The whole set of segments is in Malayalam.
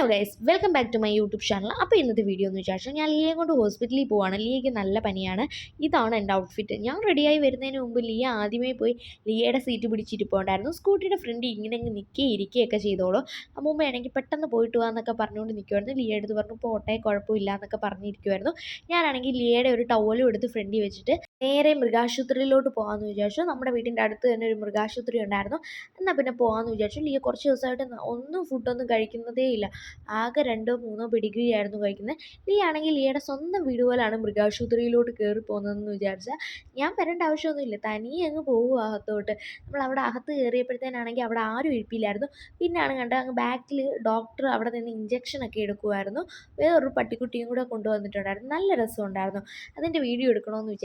Hello guys welcome back to my YouTube channel അപ്പോൾ ഇന്നത്തെ വീഡിയോ എന്ന് വിചാരിച്ചാൽ ഞാൻ ലിയയെ കൊണ്ട് ഹോസ്പിറ്റലിൽ പോവാണ്. ലിയയ്ക്ക് നല്ല പനിയാണ്. ഇതാണ് എന്റെ ഔട്ട്ഫിറ്റ് ഞാൻ റെഡിയായി വരുന്നതിന് മുമ്പ് ലിയ ആദ്യമേ പോയി ലിയയുടെ സീറ്റ് പിടിച്ചിട്ട് പിടിച്ചിരിപ്പുണ്ടായിരുന്നു സ്കൂട്ടിയുടെ ഫ്രണ്ട് ഇങ്ങനെ അങ്ങ് നിൽക്കുകയും ഇരിക്കുകയൊക്കെ ചെയ്തോളൂ. അമ്മൂമ്മയാണെങ്കിൽ പെട്ടെന്ന് പോയിട്ട് പോകാമെന്നൊക്കെ പറഞ്ഞുകൊണ്ട് നിൽക്കുമായിരുന്നു ലിയ എടുത്ത് പറഞ്ഞു പോട്ടെ കുഴപ്പമില്ല എന്നൊക്കെ പറഞ്ഞിരിക്കുമായിരുന്നു ഞാനാണെങ്കിൽ ലിയയുടെ ഒരു ടവലും എടുത്ത് ഫ്രണ്ടിൽ വെച്ചിട്ട് നേരെ മൃഗാശുപത്രിയിലോട്ട് പോകാമെന്ന് വിചാരിച്ചു. നമ്മുടെ വീട്ടിന്റെ അടുത്ത് തന്നെ ഒരു മൃഗാശുപത്രി ഉണ്ടായിരുന്നു. എന്നാൽ പിന്നെ പോകാമെന്ന് വിചാരിച്ചു. ലിയ കുറച്ച് ദിവസമായിട്ട് ഒന്നും ഫുഡൊന്നും കഴിക്കുന്നതേ ഇല്ല. ആകെ രണ്ടോ മൂന്നോ പിടിക്കുകയായിരുന്നു കഴിക്കുന്നത് ലീ ആണെങ്കിൽ ലിയയുടെ സ്വന്തം വീട് പോലാണ് മൃഗാശുപത്രിയിലോട്ട് കയറി പോകുന്നതെന്ന് വിചാരിച്ചാൽ ഞാൻ വരേണ്ട ആവശ്യമൊന്നുമില്ല. തനിയെ അങ്ങ് പോകും അകത്തോട്ട്. നമ്മൾ അവിടെ അകത്ത് കയറിയപ്പോഴത്തേനാണെങ്കിൽ അവിടെ ആരും ഇരിപ്പില്ലായിരുന്നു. പിന്നാണ് കണ്ടത് അങ്ങ് ബാക്കിൽ ഡോക്ടർ അവിടെ നിന്ന് ഇഞ്ചക്ഷൻ ഒക്കെ എടുക്കുമായിരുന്നു വേറൊരു പട്ടിക്കുട്ടിയും കൂടെ കൊണ്ടുവന്നിട്ടുണ്ടായിരുന്നു. നല്ല രസമുണ്ടായിരുന്നു. അതിന്റെ വീഡിയോ എടുക്കണമെന്ന്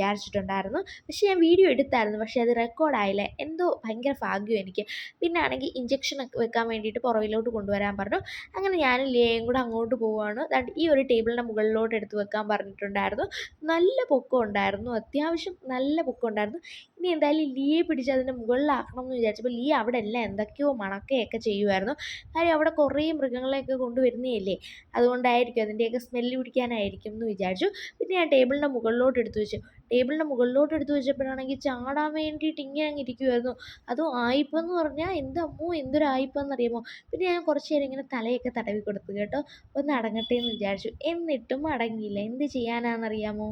വിചാരിച്ചിട്ടുണ്ടായിരുന്നു പക്ഷേ ഞാൻ വീഡിയോ എടുത്തായിരുന്നു. പക്ഷേ അത് റെക്കോർഡായില്ല എന്തോ ഭയങ്കര ഭാഗ്യം എനിക്ക്. പിന്നെ ആണെങ്കിൽ ഇഞ്ചക്ഷൻ വെക്കാൻ വേണ്ടിയിട്ട് പുറകിലോട്ട് കൊണ്ടുവരാൻ പറഞ്ഞു. അങ്ങനെ ഞാനും ലിയയും കൂടെ അങ്ങോട്ട് പോവുകയാണ്. ദാണ്ട് ഈ ഒരു ടേബിളിന്റെ മുകളിലോട്ട് എടുത്ത് വെക്കാൻ പറഞ്ഞിട്ടുണ്ടായിരുന്നു. നല്ല പൊക്കം ഉണ്ടായിരുന്നു. അത്യാവശ്യം നല്ല പൊക്കം ഉണ്ടായിരുന്നു. ഇനി എന്തായാലും ലിയെ പിടിച്ച് അതിന്റെ മുകളിലാക്കണം എന്ന് വിചാരിച്ചപ്പോൾ ലീ അവിടെ എല്ലാം എന്തൊക്കെയോ മണക്കുകയൊക്കെ ചെയ്യുമായിരുന്നു. കാര്യം അവിടെ കുറേ മൃഗങ്ങളെയൊക്കെ കൊണ്ടുവരുന്നതല്ലേ? അതുകൊണ്ടായിരിക്കും അതിന്റെയൊക്കെ സ്മെല്ല് പിടിക്കാനായിരിക്കും എന്ന് വിചാരിച്ചു. പിന്നെ ഞാൻ ടേബിളിന്റെ മുകളിലോട്ട് എടുത്തു വെച്ചു. ടേബിളിന്റെ മുകളിലോട്ട് എടുത്ത് വെച്ചപ്പോഴാണെങ്കിൽ ചാടാൻ വേണ്ടിയിട്ട് ഇങ്ങനെ അങ്ങ് ഇരിക്കുമായിരുന്നു അതും ആയിപ്പെന്ന് പറഞ്ഞാൽ എന്റെ അമ്മോ എന്തൊരു ആയിപ്പെന്നറിയാമോ? പിന്നെ ഞാൻ കുറച്ച് നേരം ഇങ്ങനെ തലയൊക്കെ തടവി കൊടുത്തു കേട്ടോ. ഒന്ന് അടങ്ങട്ടെ എന്ന് വിചാരിച്ചു. എന്നിട്ടും അടങ്ങിയില്ല. എന്ത് ചെയ്യാനാണെന്നറിയാമോ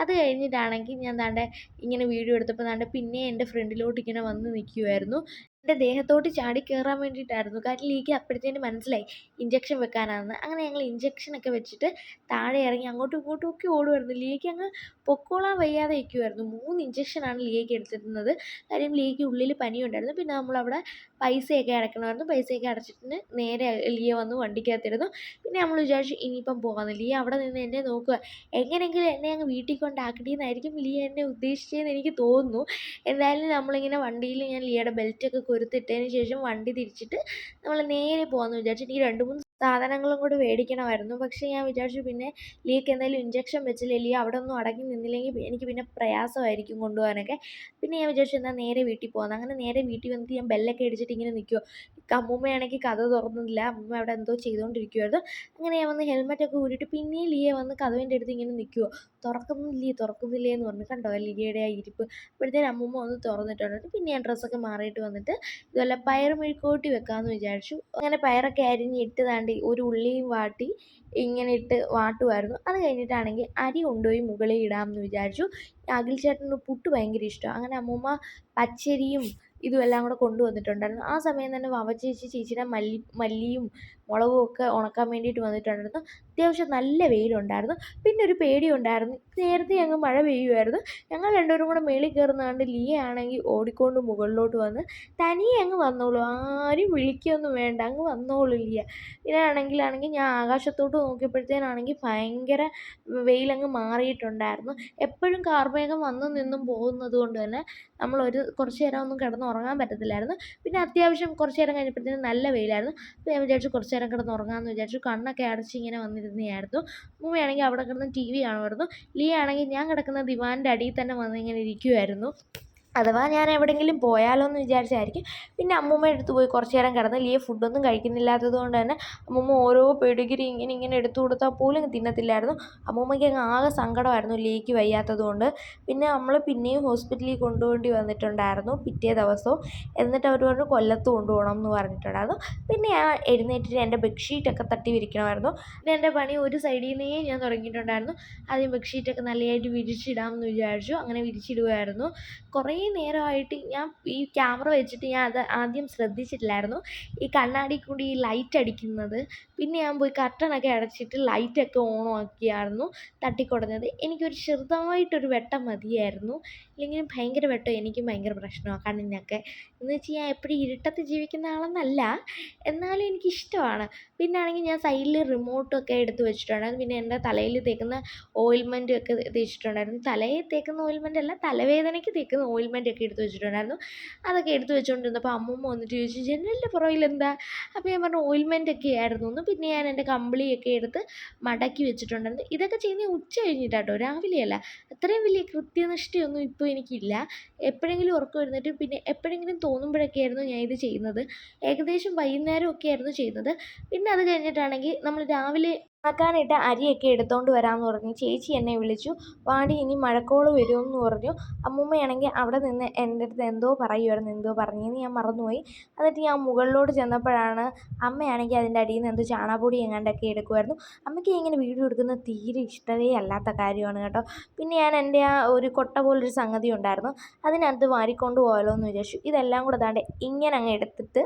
അത് കഴിഞ്ഞിട്ടാണെങ്കിൽ ഞാൻ ദാണ്ടെ ഇങ്ങനെ വീഡിയോ എടുത്തപ്പോൾ ദാണ്ടെ പിന്നെ എന്റെ ഫ്രണ്ടിലോട്ട് ഇങ്ങനെ വന്ന് നിൽക്കുമായിരുന്നു എന്റെ ദേഹത്തോട്ട് ചാടി കയറാൻ വേണ്ടിയിട്ടായിരുന്നു. കാരണം ലീക്ക് അപ്പോഴത്തേന് മനസ്സിലായി ഇഞ്ചക്ഷൻ വെക്കാനാണെന്ന്. അങ്ങനെ ഞങ്ങൾ ഇഞ്ചക്ഷനൊക്കെ വെച്ചിട്ട് താഴെ ഇറങ്ങി അങ്ങോട്ടും ഇങ്ങോട്ടും ഒക്കെ ഓടുമായിരുന്നു ലീക്ക് അങ്ങ് പൊക്കോളാൻ വയ്യാതെ ഇരിക്കുമായിരുന്നു മൂന്ന് ഇഞ്ചക്ഷനാണ് ലിയയ്ക്ക് എടുത്തിരുന്നത്. കാര്യം ലിയയ്ക്ക് ഉള്ളിൽ പനിയുണ്ടായിരുന്നു. പിന്നെ നമ്മളവിടെ പൈസയൊക്കെ അടയ്ക്കണമായിരുന്നു പൈസയൊക്കെ അടച്ചിട്ട് നേരെ ലിയ വന്ന് വണ്ടിക്കകത്തിരുന്നു. പിന്നെ നമ്മൾ വിചാരിച്ചു ഇനിയിപ്പം പോകാമെന്ന് ലിയ അവിടെ നിന്ന് എന്നെ നോക്കുക എങ്ങനെയെങ്കിലും എന്നെ അങ്ങ് വീട്ടിൽ കൊണ്ടാക്കടിയെന്നായിരിക്കും ലിയ എന്നെ ഉദ്ദേശിച്ചതെന്ന് എനിക്ക് തോന്നുന്നു. എന്തായാലും നമ്മളിങ്ങനെ വണ്ടിയിൽ ഞാൻ ലിയയുടെ ബെൽറ്റൊക്കെ കൊരുത്തിട്ടതിന് ശേഷം വണ്ടി തിരിച്ചിട്ട് നമ്മൾ നേരെ പോകാമെന്ന് വിചാരിച്ചിട്ട് ഈ രണ്ട് മൂന്ന് സാധനങ്ങളും കൂടി മേടിക്കണമായിരുന്നു. പക്ഷേ ഞാൻ വിചാരിച്ചു പിന്നെ ലീക്ക് എന്തായാലും ഇഞ്ചക്ഷൻ വെച്ചില്ലേ ലിയ അവിടെ ഒന്നും അടങ്ങി നിന്നില്ലെങ്കിൽ എനിക്ക് പിന്നെ പ്രയാസമായിരിക്കും കൊണ്ടുപോകാനൊക്കെ. പിന്നെ ഞാൻ വിചാരിച്ചു എന്നാൽ നേരെ വീട്ടിൽ പോകാമെന്ന് അങ്ങനെ നേരെ വീട്ടിൽ വന്നിട്ട് ഞാൻ ബെല്ലൊക്കെ അടിച്ചിട്ട് ഇങ്ങനെ നിൽക്കുമോ അമ്മൂമ്മയാണെങ്കിൽ കഥ തുറന്നില്ല. അമ്മൂമ്മ അവിടെ എന്തോ ചെയ്തുകൊണ്ടിരിക്കുമായിരുന്നു അങ്ങനെ ഞാൻ വന്ന് ഹെൽമെറ്റൊക്കെ ഊരിയിട്ട് പിന്നെയും ലിയ വന്ന് കഥവിന്റെ അടുത്ത് ഇങ്ങനെ നിൽക്കുമോ തുറക്കുന്നില്ലേ തുറക്കുന്നില്ലേ? എന്ന് പറഞ്ഞു കണ്ടോ ലിയയുടെ ആ ഇരിപ്പ്. അപ്പോഴത്തേനും അമ്മൂമ്മ ഒന്ന് തുറന്നിട്ടുണ്ട്. പിന്നെ ഞാൻ ഡ്രസ്സൊക്കെ മാറിയിട്ട് വന്നിട്ട് ഇതുപോലെ പയർ മെഴുക്കോട്ടി വെക്കാമെന്ന് വിചാരിച്ചു. അങ്ങനെ പയറൊക്കെ അരിഞ്ഞ് ഇട്ട് താണ്ടി ഒരു ഉള്ളിയും വാട്ടി ഇങ്ങനെ ഇട്ട് വാട്ടുമായിരുന്നു അത് കഴിഞ്ഞിട്ടാണെങ്കിൽ അരി കൊണ്ടുപോയി മുകളിൽ ഇടാമെന്ന് വിചാരിച്ചു. അഖിൽ ചേട്ടന് പുട്ട് ഭയങ്കര ഇഷ്ടമാണ്. അങ്ങനെ അമ്മൂമ്മ പച്ചരിയും ഇതും എല്ലാം കൂടെ കൊണ്ടുവന്നിട്ടുണ്ടായിരുന്നു. ആ സമയം തന്നെ വാവ ചേച്ചി ചേച്ചിയുടെ മല്ലി മല്ലിയും മുളകും ഒക്കെ ഉണക്കാൻ വേണ്ടിയിട്ട് വന്നിട്ടുണ്ടായിരുന്നു. അത്യാവശ്യം നല്ല വെയിലുണ്ടായിരുന്നു. പിന്നെ ഒരു പേടിയുണ്ടായിരുന്നു. നേരത്തെ അങ്ങ് മഴ പെയ്യുമായിരുന്നു ഞങ്ങൾ രണ്ടുപേരും കൂടെ മേളിൽ കയറുന്ന കണ്ട് ലിയ ആണെങ്കിൽ ഓടിക്കൊണ്ട് മുകളിലോട്ട് വന്ന് തനിയെ അങ്ങ് വന്നോളൂ. ആരും വിളിക്കൊന്നും വേണ്ട. അങ്ങ് വന്നോളൂ ലിയ. പിന്നെ ആണെങ്കിലാണെങ്കിൽ ഞാൻ ആകാശത്തോട്ട് നോക്കിയപ്പോഴത്തേനാണെങ്കിൽ ഭയങ്കര വെയിലങ്ങ് മാറിയിട്ടുണ്ടായിരുന്നു. എപ്പോഴും കാർമേഘം വന്നു നിന്നും പോകുന്നത് കൊണ്ട് തന്നെ നമ്മളൊരു കുറച്ച് നേരം ഒന്നും കിടന്ന് ഉറങ്ങാൻ പറ്റത്തില്ലായിരുന്നു. പിന്നെ അത്യാവശ്യം കുറച്ച് നേരം കഴിഞ്ഞപ്പോഴത്തേനും നല്ല വെയിലായിരുന്നു. അപ്പോൾ ഞാൻ വിചാരിച്ചു കുറച്ച് നേരം കിടന്ന് ഉറങ്ങാമെന്ന് വിചാരിച്ചു. കണ്ണൊക്കെ അടച്ച് ഇങ്ങനെ വന്നിരുന്നതായിരുന്നു. മൂമ്മയാണെങ്കിൽ അവിടെ കിടന്ന് ടി വി കാണുമായിരുന്നു. ലീ ആണെങ്കിൽ ഞാൻ കിടക്കുന്ന ദിവാന്റെ അടിയിൽ തന്നെ വന്നിങ്ങനെ ഇരിക്കുമായിരുന്നു അഥവാ ഞാൻ എവിടെയെങ്കിലും പോയാലോ എന്ന് വിചാരിച്ചായിരിക്കും. പിന്നെ അമ്മൂമ്മയുടെ അടുത്ത് പോയി കുറച്ച് നേരം കിടന്ന് ലിയ ഫുഡൊന്നും കഴിക്കുന്നില്ലാത്തത് കൊണ്ട് തന്നെ അമ്മൂമ്മ ഓരോ പെടുകിരി ഇങ്ങനെ ഇങ്ങനെ എടുത്തു കൊടുത്താൽ പോലും തിന്നത്തില്ലായിരുന്നു. അമ്മൂമ്മയ്ക്ക് അങ്ങ് ആകെ സങ്കടമായിരുന്നു ലിയയ്ക്ക് വയ്യാത്തത് കൊണ്ട്. പിന്നെ നമ്മൾ പിന്നെയും ഹോസ്പിറ്റലിൽ കൊണ്ടുപോകേണ്ടി വന്നിട്ടുണ്ടായിരുന്നു പിറ്റേ ദിവസവും. എന്നിട്ട് അവർ പറഞ്ഞു കൊല്ലത്ത് കൊണ്ടുപോകണം എന്ന് പറഞ്ഞിട്ടുണ്ടായിരുന്നു. പിന്നെ ഞാൻ എഴുന്നേറ്റിട്ട് എന്റെ ബെഡ്ഷീറ്റൊക്കെ തട്ടി വിരിക്കണമായിരുന്നു. പിന്നെ എന്റെ പണി ഒരു സൈഡിൽ നിന്നേ ഞാൻ തുടങ്ങിയിട്ടുണ്ടായിരുന്നു. ആദ്യം ബെഡ്ഷീറ്റൊക്കെ നല്ലതായിട്ട് വിരിച്ചിടാമെന്ന് വിചാരിച്ചു. അങ്ങനെ വിരിച്ചിടുമായിരുന്നു കുറേ നേരമായിട്ട് ഞാൻ ഈ ക്യാമറ വെച്ചിട്ട് ഞാൻ അത് ആദ്യം ശ്രദ്ധിച്ചിട്ടില്ലായിരുന്നു. ഈ കണ്ണാടി കൂടി ഈ ലൈറ്റ് അടിക്കുന്നത്. പിന്നെ ഞാൻ പോയി കർട്ടനൊക്കെ അടച്ചിട്ട് ലൈറ്റൊക്കെ ഓണാക്കിയായിരുന്നു തട്ടിക്കൊടഞ്ഞത്. എനിക്കൊരു ചെറുതായിട്ടൊരു വെട്ടം മതിയായിരുന്നു. ഇല്ലെങ്കിൽ ഭയങ്കര വെട്ടോ എനിക്കും ഭയങ്കര പ്രശ്നമാണ് കണ്ണിനൊക്കെ എന്ന് വെച്ച് ഞാൻ എപ്പോഴും ഇരുട്ടത്ത് ജീവിക്കുന്ന ആളെന്നല്ല എന്നാലും എനിക്കിഷ്ടമാണ്. പിന്നെ ആണെങ്കിൽ ഞാൻ സൈഡിൽ റിമോട്ടൊക്കെ എടുത്ത് വെച്ചിട്ടുണ്ടായിരുന്നു. പിന്നെ എന്റെ തലയിൽ തേക്കുന്ന ഓയിൽമെന്റും ഒക്കെ തേച്ചിട്ടുണ്ടായിരുന്നു. തലയിൽ തേക്കുന്ന ഓയിൽമെന്റ് അല്ല തലവേദനയ്ക്ക് തേക്കുന്ന ഓയിൽമെന്റ് ഒക്കെ എടുത്ത് വെച്ചിട്ടുണ്ടായിരുന്നു. അതൊക്കെ എടുത്ത് വെച്ചുകൊണ്ടിരുന്നപ്പോൾ അമ്മൂമ്മ വന്നിട്ട് ചോദിച്ചു ജനലിന്റെ പുറകിൽ എന്താ അപ്പോൾ ഞാൻ പറഞ്ഞു ഓയിൽമെന്റ് ഒക്കെ ആയിരുന്നു എന്ന്. പിന്നെ ഞാൻ എന്റെ കമ്പിളിയൊക്കെ എടുത്ത് മടക്കി വെച്ചിട്ടുണ്ടായിരുന്നു. ഇതൊക്കെ ചെയ്യുന്ന ഉച്ച കഴിഞ്ഞിട്ടാട്ടോ രാവിലെയല്ല. അത്രയും വലിയ കൃത്യനിഷ്ഠയൊന്നും ഇപ്പോൾ എനിക്കില്ല. എപ്പോഴെങ്കിലും ഉറക്കം എഴുന്നേറ്റ് പിന്നെ എപ്പോഴെങ്കിലും തോന്നുമ്പോഴൊക്കെയായിരുന്നു ഞാൻ ഇത് ചെയ്യുന്നത്. ഏകദേശം വൈകുന്നേരമൊക്കെ ആയിരുന്നു ചെയ്യുന്നത്. പിന്നെ അത് കഴിഞ്ഞിട്ടാണെങ്കിൽ നമ്മൾ രാവിലെ ഉണക്കാനിട്ട അരിയൊക്കെ എടുത്തുകൊണ്ട് വരാമെന്ന് പറഞ്ഞു. ചേച്ചി എന്നെ വിളിച്ചു. വാടി ഇനി മഴക്കോൾ വരുമെന്ന് പറഞ്ഞു. അമ്മൂമ്മയാണെങ്കിൽ അവിടെ നിന്ന് എന്റെ അടുത്ത് എന്തോ പറയുമായിരുന്നു എന്തോ പറഞ്ഞെന്ന് ഞാൻ മറന്നുപോയി. എന്നിട്ട് ഞാൻ മുകളിലോട്ട് ചെന്നപ്പോഴാണ് അമ്മയാണെങ്കിൽ അതിന്റെ അടിയിൽ നിന്ന് എന്തോ ചാണാപൊടി എങ്ങാണ്ടൊക്കെ എടുക്കുമായിരുന്നു അമ്മയ്ക്ക് ഇങ്ങനെ വീഡിയോ എടുക്കുന്നത് തീരെ ഇഷ്ടമേ അല്ലാത്ത കാര്യമാണ് കേട്ടോ. പിന്നെ ഞാൻ എന്റെ ആ ഒരു കൊട്ട പോലൊരു സംഗതി ഉണ്ടായിരുന്നു. അതിനകത്ത് വാരിക്കൊണ്ട് പോയാലോ എന്ന് വിചാരിച്ചു. ഇതെല്ലാം കൂടെ താണ്ട് ഇങ്ങനെ അങ്ങ് എടുത്തിട്ട്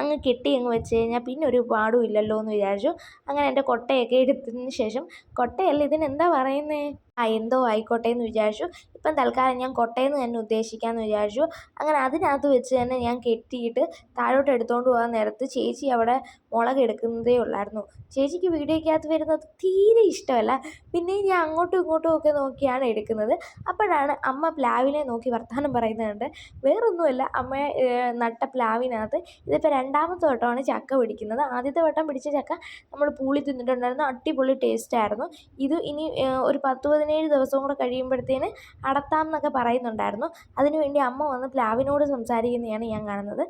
അങ്ങ് കെട്ടി അങ്ങ് വെച്ച് കഴിഞ്ഞാൽ പിന്നെ ഒരു പാടും ഇല്ലല്ലോ എന്ന് വിചാരിച്ചു. അങ്ങനെ എന്റെ കൊട്ടയൊക്കെ എടുത്തതിന് ശേഷം കൊട്ടയല്ല ഇതിനെന്താ പറയുന്നത് ആ എന്തോ ആയിക്കോട്ടെ എന്ന് വിചാരിച്ചു. ഇപ്പം തൽക്കാലം ഞാൻ കൊട്ടയെന്ന് തന്നെ ഉദ്ദേശിക്കാമെന്ന് വിചാരിച്ചു. അങ്ങനെ അതിനകത്ത് വെച്ച് തന്നെ ഞാൻ കെട്ടിയിട്ട് താഴോട്ട് എടുത്തുകൊണ്ട് പോകാൻ നേരത്ത് ചേച്ചി അവിടെ മുളക് എടുക്കുന്നതേ ഉള്ളായിരുന്നു. ചേച്ചിക്ക് വീഡിയോയ്ക്കകത്ത് വരുന്നത് തീരെ ഇഷ്ടമല്ല. പിന്നെ ഞാൻ അങ്ങോട്ടും ഇങ്ങോട്ടും ഒക്കെ നോക്കിയാണ് എടുക്കുന്നത്. അപ്പോഴാണ് അമ്മ പ്ലാവിനെ നോക്കി വർത്തമാനം പറയുന്നുണ്ട് വേറൊന്നുമല്ല അമ്മ നട്ട പ്ലാവിനകത്ത് ഇതിപ്പോൾ രണ്ടാമത്തെ വട്ടമാണ് ചക്ക പിടിക്കുന്നത്. ആദ്യത്തെ വട്ടം പിടിച്ച ചക്ക നമ്മൾ പൂളി തിന്നിട്ടുണ്ടായിരുന്നു. അടിപൊളി ടേസ്റ്റായിരുന്നു ഇത് ഇനി ഒരു പത്ത് പതിനേഴ് ദിവസവും കൂടെ കഴിയുമ്പോഴത്തേന് അടത്താം എന്നൊക്കെ പറയുന്നുണ്ടായിരുന്നു. അതിനുവേണ്ടി അമ്മ വന്ന് പ്ലാവിനോട് സംസാരിക്കുന്നതാണ് ഞാൻ കാണുന്നത്.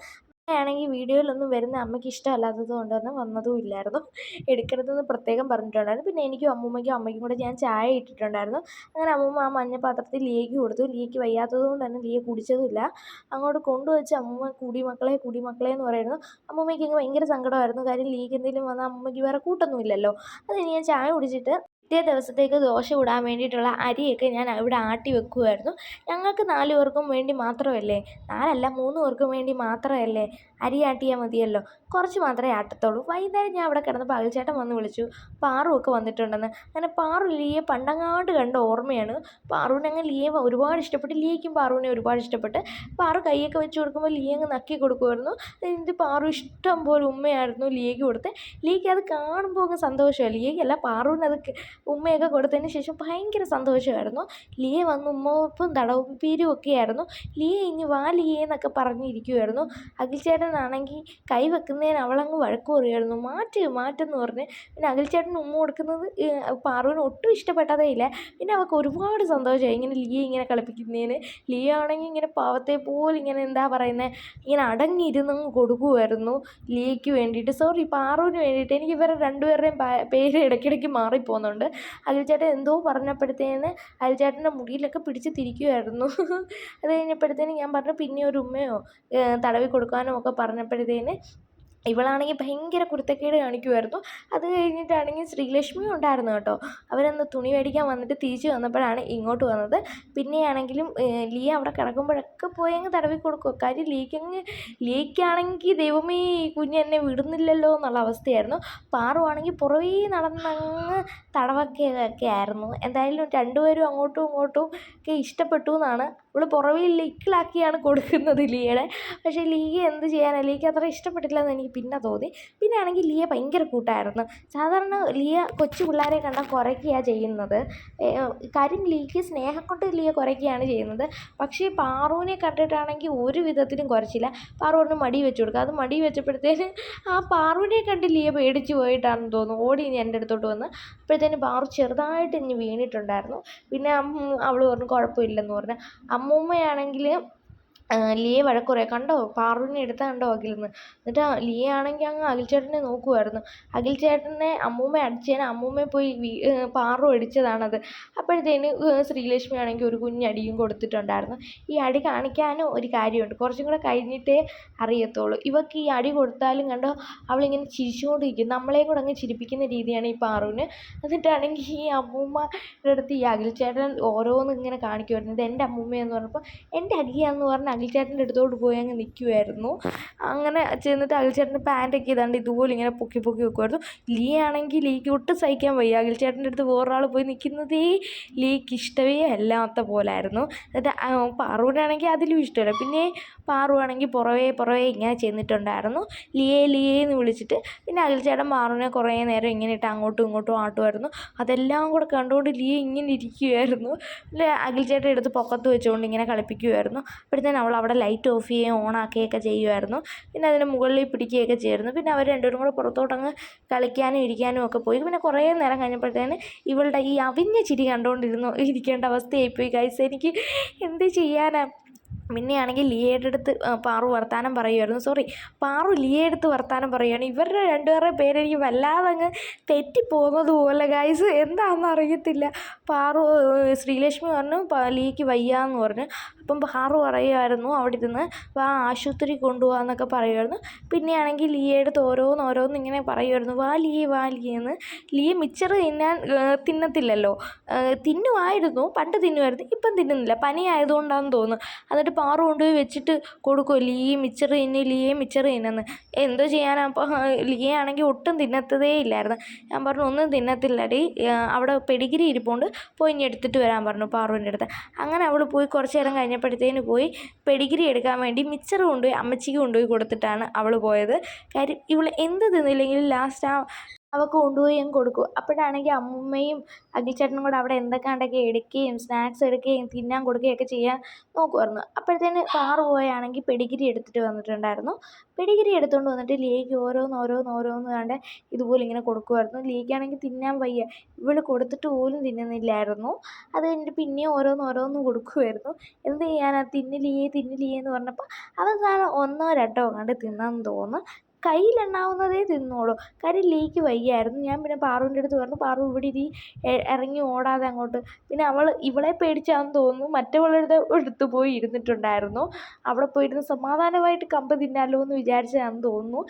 അമ്മയാണെങ്കിൽ വീഡിയോയിലൊന്നും വരുന്ന അമ്മയ്ക്ക് ഇഷ്ടമല്ലാത്തത് കൊണ്ട് തന്നെ വന്നതും ഇല്ലായിരുന്നു. എടുക്കരുതെന്ന് പ്രത്യേകം പറഞ്ഞിട്ടുണ്ടായിരുന്നു. പിന്നെ എനിക്കും അമ്മൂമ്മയ്ക്കും അമ്മയ്ക്കും കൂടെ ഞാൻ ചായ ഇട്ടിട്ടുണ്ടായിരുന്നു. അങ്ങനെ അമ്മൂമ്മ ആ മഞ്ഞ പാത്രത്തിൽ ലിയയ്ക്ക് കൊടുത്തു. ലിയയ്ക്ക് വയ്യാത്തത് കൊണ്ട് തന്നെ ലിയ കുടിച്ചതുമില്ല. അങ്ങോട്ട് കൊണ്ടുവച്ച് അമ്മൂമ്മ കുടി കുടിമക്കളെ കുടി മക്കളെ എന്ന് പറയുന്നു. അമ്മൂമ്മയ്ക്ക് ഭയങ്കര സങ്കടമായിരുന്നു. കാര്യം ലീക്ക് എന്തെങ്കിലും വന്നാൽ അമ്മൂമ്മയ്ക്ക് വേറെ കൂട്ടൊന്നുമില്ലല്ലോ അതിന് ഞാൻ ചായ കുടിച്ചിട്ട് പിറ്റേ ദിവസത്തേക്ക് ദോശ കൂടാൻ വേണ്ടിയിട്ടുള്ള അരിയൊക്കെ ഞാൻ ഇവിടെ ആട്ടി വെക്കുമായിരുന്നു ഞങ്ങൾക്ക് നാല് പേർക്കും വേണ്ടി മാത്രമല്ലേ? നാലല്ല മൂന്ന് പേർക്കും വേണ്ടി മാത്രമല്ലേ? അരി ആട്ടിയാൽ മതിയല്ലോ. കുറച്ച് മാത്രമേ ആട്ടത്തുള്ളൂ. വൈകുന്നേരം ഞാൻ അവിടെ കിടന്ന് പകൽച്ചേട്ടൻ വന്ന് വിളിച്ചു. പാറുവൊക്കെ വന്നിട്ടുണ്ടെന്ന്. അങ്ങനെ പാറു ലിയയെ പണ്ടങ്ങാണ്ട് കണ്ട ഓർമ്മയാണ്. പാറുവിനെ അങ്ങ് ലിയെ ഒരുപാട് ഇഷ്ടപ്പെട്ട്. ലിയയ്ക്കും പാറുവിനെ ഒരുപാട് ഇഷ്ടപ്പെട്ട്. പാറു കൈയൊക്കെ വെച്ച് കൊടുക്കുമ്പോൾ ലിയ അങ്ങ് നക്കി കൊടുക്കുമായിരുന്നു. എന്നിട്ട് പാറു ഇഷ്ടം പോലെ ഉമ്മയായിരുന്നു ലിയയ്ക്ക് കൊടുത്ത്. ലിയയ്ക്ക് അത് കാണുമ്പോൾ അങ്ങ് സന്തോഷമായി. ലിയയ്ക്കല്ല പാറുവിന് അത് ഉമ്മയൊക്കെ കൊടുത്തതിന് ശേഷം ഭയങ്കര സന്തോഷമായിരുന്നു. ലിയ വന്ന് ഉമ്മപ്പും തടവപ്പീരും ഒക്കെ ആയിരുന്നു. ലിയ ഇനി വാ ലിയേ എന്നൊക്കെ പറഞ്ഞിരിക്കുമായിരുന്നു. അഖിൽച്ചേട്ടനാണെങ്കിൽ കൈ വെക്കുന്നതിന് അവളങ്ങ് വഴക്ക് പറയുമായിരുന്നു. മാറ്റ് മാറ്റെന്ന് പറഞ്ഞ് പിന്നെ അഖിൽച്ചേട്ടന് ഉമ്മ കൊടുക്കുന്നത് പാറുവിന് ഒട്ടും ഇഷ്ടപ്പെട്ടതേ ഇല്ല. പിന്നെ അവൾക്ക് ഒരുപാട് സന്തോഷമായി ഇങ്ങനെ ലിയ ഇങ്ങനെ കളിപ്പിക്കുന്നതിന്. ലിയ ആണെങ്കിൽ ഇങ്ങനെ പാവത്തെ പോലെ ഇങ്ങനെ എന്താ പറയുന്നത് ഇങ്ങനെ അടങ്ങിയിരുന്നങ്ങ് കൊടുക്കുമായിരുന്നു ലിയയ്ക്ക് വേണ്ടിയിട്ട്. സോറി പാറുവിന് വേണ്ടിയിട്ട്. എനിക്ക് ഇവരെ രണ്ടുപേരുടെയും പേര് ഇടയ്ക്കിടയ്ക്ക് മാറിപ്പോകുന്നുണ്ട്. അഖിൽച്ചേട്ടൻ എന്തോ പറഞ്ഞപ്പോഴത്തേന് അഖിൽച്ചേട്ടന്റെ മുടിയിലൊക്കെ പിടിച്ച് തിരിക്കുമായിരുന്നു. അത് കഴിഞ്ഞപ്പോഴത്തേന് ഞാൻ പറഞ്ഞു പിന്നെ ഒരു ഉമ്മയോ തടവി കൊടുക്കാനോ ഒക്കെ പറഞ്ഞപ്പോഴത്തേന് ഇവളാണെങ്കിൽ ഭയങ്കര കുരുത്തക്കേട് കാണിക്കുമായിരുന്നു അത് കഴിഞ്ഞിട്ടാണെങ്കിൽ ശ്രീലക്ഷ്മി ഉണ്ടായിരുന്നു കേട്ടോ. അവരന്ന് തുണി മേടിക്കാൻ വന്നിട്ട് തിരിച്ച് വന്നപ്പോഴാണ് ഇങ്ങോട്ട് വന്നത്. പിന്നെയാണെങ്കിലും ലീ അവിടെ കിടക്കുമ്പോഴൊക്കെ പോയങ്ങ് തടവി കൊടുക്കും. കാര്യം ലീക്കങ്ങ് ലീക്കാണെങ്കിൽ ദൈവമേ ഈ കുഞ്ഞ് എന്നെ വിടുന്നില്ലല്ലോ എന്നുള്ള അവസ്ഥയായിരുന്നു. പാറുവാണെങ്കിൽ പുറകെ നടന്നങ്ങ് തടവൊക്കെ ഒക്കെ ആയിരുന്നു. എന്തായാലും രണ്ടുപേരും അങ്ങോട്ടും ഇങ്ങോട്ടും ഒക്കെ ഇഷ്ടപ്പെട്ടു എന്നാണ് ഇവൾ പുറമേ ലിക്കിളാക്കിയാണ് കൊടുക്കുന്നത് ലിയയുടെ. പക്ഷേ ലിയ എന്ത് ചെയ്യാനാണ് ലിയയ്ക്ക് അത്ര ഇഷ്ടപ്പെട്ടില്ലെന്ന് എനിക്ക് പിന്നെ തോന്നി. പിന്നെ ആണെങ്കിൽ ലിയ ഭയങ്കര കൂട്ടായിരുന്നു. സാധാരണ ലിയ കൊച്ചു പിള്ളേരെ കണ്ടാൽ കുറയ്ക്കുകയാണ് ചെയ്യുന്നത്. കാര്യം ലിയയ്ക്ക് സ്നേഹം കൊണ്ട് ലിയ കുറയ്ക്കുകയാണ് ചെയ്യുന്നത്. പക്ഷേ പാറുവിനെ കണ്ടിട്ടാണെങ്കിൽ ഒരു വിധത്തിലും കുറച്ചില്ല. പാറുവിന് മടി വെച്ച് കൊടുക്കുക അത് മടി വെച്ചപ്പോഴത്തേന് ആ പാറുവിനെ കണ്ട് ലിയ പേടിച്ച് പോയിട്ടാണെന്ന് തോന്നുന്നു. ഓടി ഇനി എന്റെ അടുത്തോട്ട് വന്ന്. അപ്പോഴത്തേന് പാറു ചെറുതായിട്ട് ഇനി വീണിട്ടുണ്ടായിരുന്നു. പിന്നെ അവൾ പറഞ്ഞു കുഴപ്പമില്ലെന്ന് പറഞ്ഞു. അമ്മൂമ്മയാണെങ്കിൽ ലിയയെ വഴക്ക് പറയുക കണ്ടോ? പാറുവിനെ എടുത്ത കണ്ടോ അഖിലെന്ന്? എന്നിട്ട് ലിയ ആണെങ്കിൽ അങ്ങ് അഖിൽ ചേട്ടനെ നോക്കുമായിരുന്നു അഖിൽ ചേട്ടനെ അമ്മൂമ്മ അടിച്ചതിന് അമ്മൂമ്മയെ പോയി പാറു അടിച്ചതാണത്. അപ്പോഴത്തേന് ശ്രീലക്ഷ്മി ആണെങ്കിൽ ഒരു കുഞ്ഞടിയും കൊടുത്തിട്ടുണ്ടായിരുന്നു. ഈ അടി കാണിക്കാനും ഒരു കാര്യമുണ്ട്. കുറച്ചും കൂടെ കഴിഞ്ഞിട്ടേ അറിയത്തുള്ളൂ. ഇവക്ക് ഈ അടി കൊടുത്താലും കണ്ടോ അവളിങ്ങനെ ചിരിച്ചുകൊണ്ടിരിക്കും. നമ്മളെയും കൂടെ അങ്ങ് ചിരിപ്പിക്കുന്ന രീതിയാണ് ഈ പാറുവിന്. എന്നിട്ടാണെങ്കിൽ ഈ അമ്മൂമ്മയുടെ അടുത്ത് ഈ അഖിൽ ചേട്ടൻ ഓരോന്ന് ഇങ്ങനെ കാണിക്കുമായിരുന്നു ഇത് എന്റെ അമ്മൂമ്മയെന്ന് പറഞ്ഞപ്പോൾ എന്റെ അടിയാന്ന് പറഞ്ഞ് അഖിൽച്ചേട്ടന്റെ അടുത്തോട്ട് പോയി അങ്ങ് നിൽക്കുമായിരുന്നു അങ്ങനെ ചെന്നിട്ട് അഖിൽച്ചേട്ടന്റെ പാന്റൊക്കെ ഇതാണ്ട് ഇതുപോലെ ഇങ്ങനെ പൊക്കി പൊക്കി വെക്കുമായിരുന്നു ലീ ആണെങ്കിൽ ലീക്ക് ഒട്ടും സഹിക്കാൻ വയ്യ. അഖിൽച്ചേട്ടന്റെ അടുത്ത് വേറൊരാൾ പോയി നിൽക്കുന്നതേ ലീക്ക് ഇഷ്ടമേ അല്ലാത്ത പോലായിരുന്നു. എന്നിട്ട് പാറുവിനാണെങ്കിൽ അതിലും ഇഷ്ടമല്ല. പിന്നെ പാറുവാണെങ്കിൽ പുറവേ പുറവേ ഇങ്ങനെ ചെന്നിട്ടുണ്ടായിരുന്നു. ലിയേ ലിയേ എന്ന് വിളിച്ചിട്ട് പിന്നെ അഖിൽച്ചേട്ടൻ പാറുവിനെ കുറേ നേരം ഇങ്ങനെ ഇട്ട് അങ്ങോട്ടും ഇങ്ങോട്ടും ആട്ടുമായിരുന്നു അതെല്ലാം കൂടെ കണ്ടുകൊണ്ട് ലിയ ഇങ്ങനെ ഇരിക്കുമായിരുന്നു പിന്നെ അഖിൽച്ചേട്ടൻ എടുത്ത് പൊക്കത്ത് വെച്ചുകൊണ്ട് ഇങ്ങനെ കളിപ്പിക്കുമായിരുന്നു അപ്പോഴത്തേനും അവൾ അവിടെ ലൈറ്റ് ഓഫ് ചെയ്യുകയും ഓൺ ആക്കുകയൊക്കെ ചെയ്യുമായിരുന്നു. പിന്നെ അതിന് മുകളിൽ പിടിക്കുകയൊക്കെ ചെയ്യുമായിരുന്നു. പിന്നെ അവർ രണ്ടുപേരും കൂടെ പുറത്തോട്ടങ്ങ് കളിക്കാനും ഇരിക്കാനും ഒക്കെ പോയി. പിന്നെ കുറേ നേരം കഴിഞ്ഞപ്പോഴത്തേന് ഇവളുടെ ഈ അവിഞ്ഞ ചിരി കണ്ടുകൊണ്ടിരുന്നു ഇരിക്കേണ്ട അവസ്ഥയായിപ്പോയി. ഗൈസ് എനിക്ക് എന്ത് ചെയ്യാനാണ് പിന്നെയാണെങ്കിൽ ലിയയുടെ അടുത്ത് പാറു വർത്താനം പറയുമായിരുന്നു സോറി പാറു ലിയയുടെ അടുത്ത് വർത്താനം പറയുകയാണ് ഇവരുടെ രണ്ടുപേരുടെ പേരെനിക്ക് വല്ലാതെ അങ്ങ് തെറ്റിപ്പോകുന്നത് പോലെ ഗൈസ് എന്താണെന്ന് അറിയത്തില്ല. പാറു ശ്രീലക്ഷ്മി പറഞ്ഞു ലിയയ്ക്ക് വയ്യാന്ന് പറഞ്ഞു. അപ്പം പാറു പറയുമായിരുന്നു അവിടെ ഇരുന്ന് വാ ആശുപത്രി കൊണ്ടുപോകാമെന്നൊക്കെ പറയുമായിരുന്നു പിന്നെയാണെങ്കിൽ ലിയയുടെ അടുത്ത് ഓരോന്ന് ഓരോന്ന് ഇങ്ങനെ പറയുമായിരുന്നു വാ ലിയെ വാ ലിയെന്ന് ലിയ മിച്ചർ തിന്നാൻ തിന്നത്തില്ലല്ലോ. തിന്നുമായിരുന്നു പണ്ട് തിന്നുമായിരുന്നു ഇപ്പം തിന്നുന്നില്ല. പനി ആയതുകൊണ്ടാണെന്ന് തോന്നുന്നു. എന്നിട്ട് പാറു കൊണ്ടുപോയി വെച്ചിട്ട് കൊടുക്കും ലീ മിച്ചറ് തിന്ന് ലിയ മിച്ചറ് തിന്നെന്ന്. എന്തോ ചെയ്യാനാ? അപ്പോൾ ലിയ ആണെങ്കിൽ ഒട്ടും തിന്നത്തതേ ഇല്ലായിരുന്നു. ഞാൻ പറഞ്ഞു ഒന്നും തിന്നത്തില്ലടി അവിടെ പെഡിഗ്രി ഇരിപ്പുണ്ട്. പോയി ഇനി എടുത്തിട്ട് വരാൻ പറഞ്ഞു പാറുവിന്റെ അടുത്ത്. അങ്ങനെ അവൾ പോയി കുറച്ച് നേരം കഴിഞ്ഞപ്പോഴത്തേന് പോയി പെഡിഗ്രി എടുക്കാൻ വേണ്ടി മിച്ചറ് കൊണ്ടുപോയി അമ്മച്ചിക്ക് കൊണ്ടുപോയി കൊടുത്തിട്ടാണ് അവൾ പോയത്. കാര്യം ഇവൾ എന്ത് തിന്നില്ലെങ്കിലും ലാസ്റ്റ് ആ അവൾക്ക് കൊണ്ടുപോയി അങ്ങ് കൊടുക്കും. അപ്പോഴാണെങ്കിൽ അമ്മയും അഖിൽച്ചേട്ടനും കൂടെ അവിടെ എന്തൊക്കെയാണ്ടൊക്കെ എടുക്കുകയും സ്നാക്സ് എടുക്കുകയും തിന്നാൻ കൊടുക്കുകയൊക്കെ ചെയ്യാൻ നോക്കുമായിരുന്നു അപ്പോഴത്തേന് പാറു പോയാണെങ്കിൽ പെഡിഗ്രി എടുത്തിട്ട് വന്നിട്ടുണ്ടായിരുന്നു. പെഡിഗ്രി എടുത്തുകൊണ്ട് വന്നിട്ട് ലീക്ക് ഓരോന്ന് ഓരോന്ന് ഓരോന്ന് കണ്ട് ഇതുപോലെ ഇങ്ങനെ കൊടുക്കുമായിരുന്നു ലീക്കാണെങ്കിൽ തിന്നാൻ വയ്യ. ഇവൾ കൊടുത്തിട്ട് പോലും തിന്നുന്നില്ലായിരുന്നു. അത് കഴിഞ്ഞിട്ട് പിന്നെയും ഓരോന്ന് ഓരോന്ന് കൊടുക്കുമായിരുന്നു എന്ത് ചെയ്യാനാ? തിന്നിലിയേ തിന്നിലിയേ എന്ന് പറഞ്ഞപ്പോൾ അവസാനം ഒന്നോ രണ്ടോ കണ്ട് തിന്നാൻ തോന്നുന്നു കയ്യിലെണ്ണാവുന്നതേ തിന്നോളൂ കാര്യം ലീക്ക് വയ്യായിരുന്നു. ഞാൻ പിന്നെ പാറുവിന്റെ അടുത്ത് പറഞ്ഞു പാറു ഇവിടെ ഇരി. ഇറങ്ങി ഓടാതെ അങ്ങോട്ട്. പിന്നെ അവൾ ഇവളെ പേടിച്ചാണെന്ന് തോന്നുന്നു. മറ്റവളുടെ അടുത്ത് പോയി ഇരുന്നിട്ടുണ്ടായിരുന്നു. അവിടെ പോയിരുന്ന് സമാധാനമായിട്ട് കമ്പ് തിന്നാലോ എന്ന് വിചാരിച്ചതാണെന്ന് തോന്നുന്നു.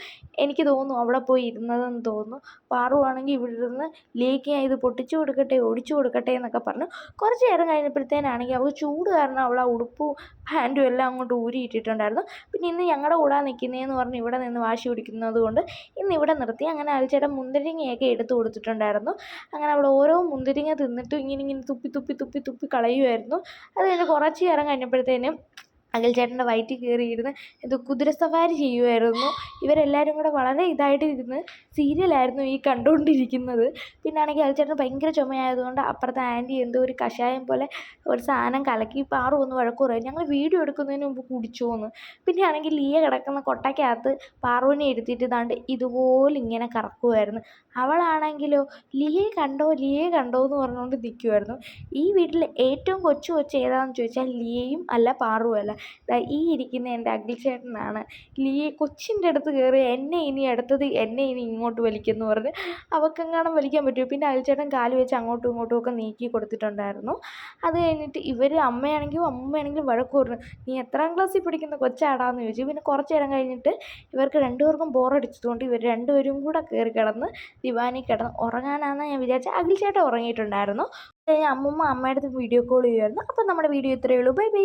എനിക്ക് തോന്നുന്നു അവിടെ പോയി ഇരുന്നതെന്ന് തോന്നുന്നു. പാറു ആണെങ്കിൽ ഇവിടെ ഇരുന്ന് ലീക്ക് ഞാൻ ഇത് പൊട്ടിച്ചു കൊടുക്കട്ടെ ഒടിച്ചു കൊടുക്കട്ടെ എന്നൊക്കെ പറഞ്ഞു. കുറച്ച് നേരം കഴിഞ്ഞപ്പോഴത്തേനാണെങ്കിൽ അവൾക്ക് ചൂട് കാരണം അവൾ ആ ഉടുപ്പും പാന്റും എല്ലാം അങ്ങോട്ട് ഊരിയിട്ടിട്ടുണ്ടായിരുന്നു. പിന്നെ ഇന്ന് ഞങ്ങളുടെ കൂടെ നിൽക്കുന്നതെന്ന് പറഞ്ഞ് ഇവിടെ നിന്ന് വാശി പിടിക്കുന്നത് കൊണ്ട് ഇന്ന് ഇവിടെ നിർത്തി. അങ്ങനെ അൽച്ചേട്ടൻ മുന്തിരിങ്ങയൊക്കെ എടുത്തു കൊടുത്തിട്ടുണ്ടായിരുന്നു. അങ്ങനെ അവൾ ഓരോ മുന്തിരിങ്ങ തിന്നിട്ട് ഇങ്ങനെ ഇങ്ങനെ തുപ്പി തുപ്പി തുപ്പി തുപ്പി കളയുമായിരുന്നു അത് കഴിഞ്ഞ് കുറച്ച് നേരം കഴിഞ്ഞപ്പോഴത്തേനും അഖിൽ ചേട്ടന്റെ വയറ്റിൽ കയറിയിരുന്ന് കുതിര കുതിരസവാരി ചെയ്യുമായിരുന്നു ഇവരെല്ലാവരും കൂടെ വളരെ ഇതായിട്ട് ഇരുന്ന് സീരിയലായിരുന്നു ഈ കണ്ടുകൊണ്ടിരിക്കുന്നത്. പിന്നാണെങ്കിൽ അഖിൽ ചേട്ടന് ഭയങ്കര ചുമയായതുകൊണ്ട് അപ്പുറത്തെ ആന്റി എന്തോ ഒരു കഷായം പോലെ ഒരു സാധനം കലക്കി പാറു ഒന്ന് വഴക്ക് ഞങ്ങൾ വീഡിയോ എടുക്കുന്നതിന് മുമ്പ് കുടിച്ചോന്ന്. പിന്നെ ആണെങ്കിൽ ലിയ കിടക്കുന്ന കൊട്ടയ്ക്കകത്ത് പാറുവിനെ എടുത്തിട്ട് ഇതാണ്ട് ഇതുപോലെ ഇങ്ങനെ കറക്കുമായിരുന്നു അവളാണെങ്കിലോ ലിയെ കണ്ടോ ലിയെ കണ്ടോ എന്ന് പറഞ്ഞുകൊണ്ട് നിൽക്കുമായിരുന്നു ഈ വീട്ടിൽ ഏറ്റവും കൊച്ചു കൊച്ചു ഏതാണെന്ന് ചോദിച്ചാൽ ലിയയും അല്ല പാറുവും അല്ല. ദാ ഈ ഇരിക്കുന്ന എന്റെ അഖിൽ ചേട്ടനാണ്. ലിയ കൊച്ചിന്റെ അടുത്ത് കയറി എന്നെ ഇനി അടുത്തത് എന്നെ ഇനി ഇങ്ങോട്ട് വലിക്കുമെന്ന് പറഞ്ഞ് അവക്കെങ്ങാനും വലിക്കാൻ പറ്റുമോ? പിന്നെ അഖിൽ ചേട്ടൻ കാൽ വെച്ച് അങ്ങോട്ടും ഇങ്ങോട്ടും ഒക്കെ നീക്കി കൊടുത്തിട്ടുണ്ടായിരുന്നു. അത് കഴിഞ്ഞിട്ട് ഇവർ അമ്മയാണെങ്കിലും അമ്മയാണെങ്കിലും വഴക്ക് പറഞ്ഞു. നീ എത്രാം ക്ലാസ്സിൽ പഠിക്കുന്ന കൊച്ചാടാന്ന് ചോദിച്ചു. പിന്നെ കുറച്ച് നേരം കഴിഞ്ഞിട്ട് ഇവർക്ക് രണ്ടുപേർക്കും ബോറടിച്ചതുകൊണ്ട് ഇവർ രണ്ടുപേരും കൂടെ കയറി കിടന്ന് ദിവാനി കിടന്ന് ഉറങ്ങാനാണെന്ന് ഞാൻ വിചാരിച്ചത്. അഖിൽ ചേട്ടൻ ഉറങ്ങിയിട്ടുണ്ടായിരുന്നു. അമ്മമ്മ അമ്മയുടെ അടുത്ത് വീഡിയോ കോൾ ചെയ്യുമായിരുന്നു അപ്പം നമ്മുടെ വീഡിയോ ഇത്രയേ ഉള്ളൂ. Bye bye